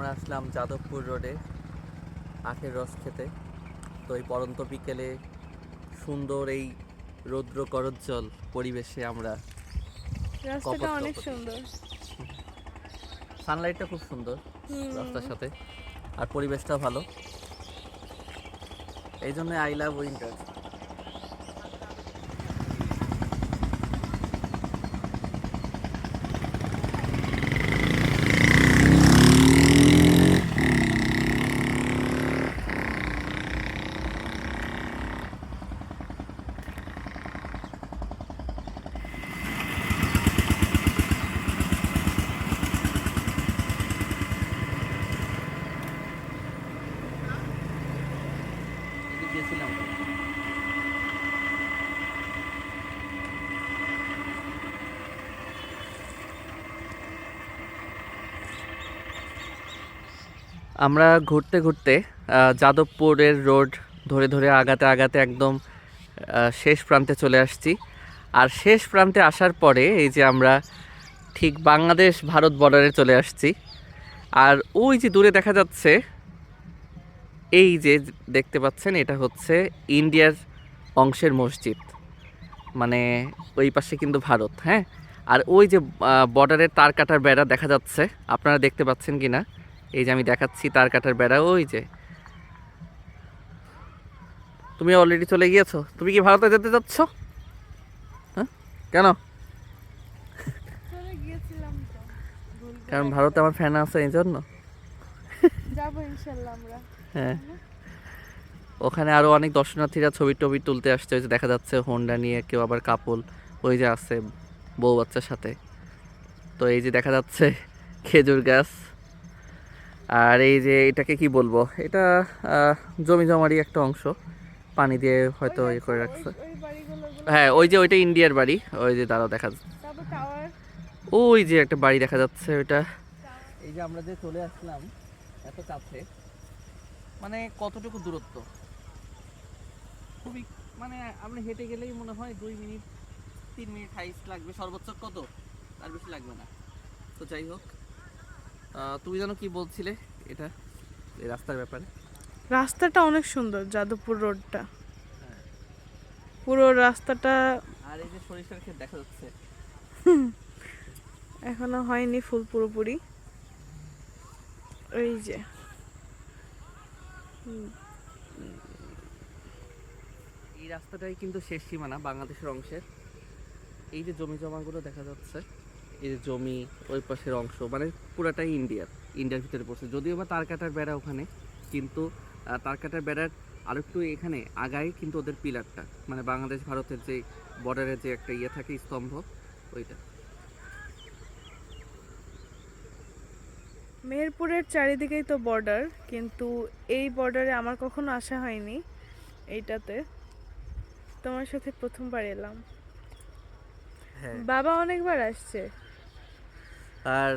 আমরা আসলাম যাদবপুর রোডে আখের রস খেতে। তো এই পরন্ত বিকেলে সুন্দর এই রৌদ্র করজ্জ্বল পরিবেশে আমরা রাস্তাটা অনেক। সুন্দর। সানলাইটটা খুব সুন্দর রাস্তার সাথে। আর পরিবেশটাও ভালো। এই জন্য আই লাভ উইন্টার আমরা ঘুরতে ঘুরতে যাদবপুরের রোড ধরে ধরে আগাতে আগাতে একদম শেষ প্রান্তে চলে আসছি। আর শেষ প্রান্তে আসার পরে এই যে আমরা ঠিক বাংলাদেশ ভারত বর্ডারে চলে আসছি। আর ওই যে দূরে দেখা যাচ্ছে, এই যে দেখতে পাচ্ছেন, এটা হচ্ছে ইন্ডিয়ার অংশের মসজিদ। মানে ওই পাশে কিন্তু ভারত হ্যাঁ? আর ওই যে বর্ডারের তার কাটার বেড়া দেখা যাচ্ছে, আপনারা দেখতে পাচ্ছেন কি না এই যে আমি দেখাচ্ছি তার কাটার বেড়া ওই যে। তুমি অলরেডি চলে গিয়েছো? তুমি কি ভারতে যেতে যাচ্ছ? হ্যাঁ? কেন? কারণ ভারতে আমার ফ্যান আছে এই জন্য। হ্যাঁ। ওখানে আরও অনেক দর্শনার্থীরা ছবি টবি তুলতে আসছে ওই যে দেখা যাচ্ছে হোন্ডা নিয়ে কেউ আবার কাপল ওই যে আছে বউ বাচ্চার সাথে। তো এই যে দেখা যাচ্ছে খেজুর গাছ। আর এই যে এটাকে কি বলব? এটা জমি জমারই একটা অংশ। পানি দিয়ে হয়তো ইয়ে করে রাখছে। হ্যাঁ ওই যে ওইটা ইন্ডিয়ার বাড়ি। ওই যে দাঁড়াও দেখা ওই যে একটা বাড়ি দেখা যাচ্ছে ওইটা। এই যে আমরা যে চলে আসলাম এত কাছে মানে কতটুকু দূরত্ব? খুবই মানে আমরা হেঁটে গেলেই মনে হয় দুই মিনিট তিন মিনিট হাইস লাগবে। সর্বোচ্চ কত? তার বেশি লাগবে না। তো যাই হোক। তুমি যেন কি বলছিলে? এটা? এই রাস্তার ব্যাপারে। রাস্তাটা অনেক সুন্দর যাদবপুর রোডটা। পুরো রাস্তাটা আর এই যে সরিষার ক্ষেত দেখা যাচ্ছে। এখনও হয়নি ফুল পুরোপুরি। এই যে। এই রাস্তাটাই কিন্তু শেষ সীমানা বাংলাদেশের অংশের। এই যে জমি জমাগুলো দেখা যাচ্ছে। এই যে জমি ওই পাশের অংশ মানে পুরাটাই ইন্ডিয়ার ইন্ডিয়ার ভিতরে পড়ছে। যদিও বা তার কাটার বেড়া ওখানে কিন্তু আহ, তার কাটার বেড়ার আরেকটু এখানে আগায় কিন্তু ওদের পিলারটা মানে বাংলাদেশ ভারতের যে বর্ডারের যে একটা ইয়ে থাকে স্তম্ভ ওইটা। মেহেরপুরের চারিদিকেই তো বর্ডার কিন্তু এই বর্ডারে আমার কখনো আসা হয়নি এইটাতে। তোমার সাথে প্রথমবার এলাম। হ্যাঁ। বাবা অনেকবার আসছে। আর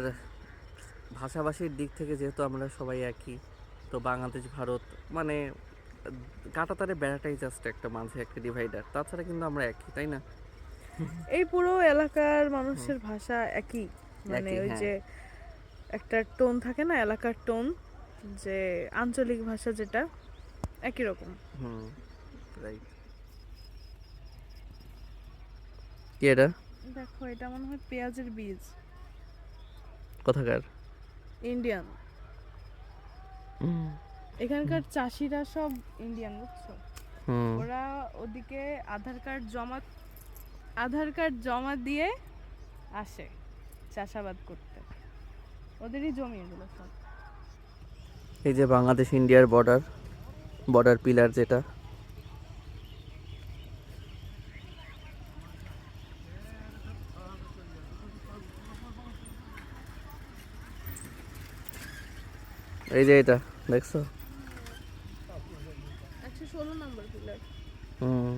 ভাষাভাষীর দিক থেকে যেহেতু আমরা সবাই একই তো বাংলাদেশ ভারত মানে কাটাতারে বেড়াটাই জাস্ট একটা মাঝে একটা ডিভাইডার তাছাড়া কিন্তু আমরা একই তাই না? এই পুরো এলাকার মানুষের ভাষা একই মানে ওই হ্যাঁ। যে একটা টোন থাকে না এলাকার টোন যে আঞ্চলিক ভাষা যেটা একই রকম। হুম রাইট কি এটা? দেখো এটা মনে হয় পেঁয়াজের বীজ। কোথাকার? ইন্ডিয়ান এখানকার চাষিরা সব ইন্ডিয়ান বুঝছ? ওরা ওদিকে আধার কার্ড জমা আধার কার্ড জমা দিয়ে আসে চাষাবাদ করতে। ওদেরই জমি এগুলো সব। এই যে বাংলাদেশ ইন্ডিয়ার বর্ডার বর্ডার পিলার যেটা এই যে এটা দেখছ? হুম।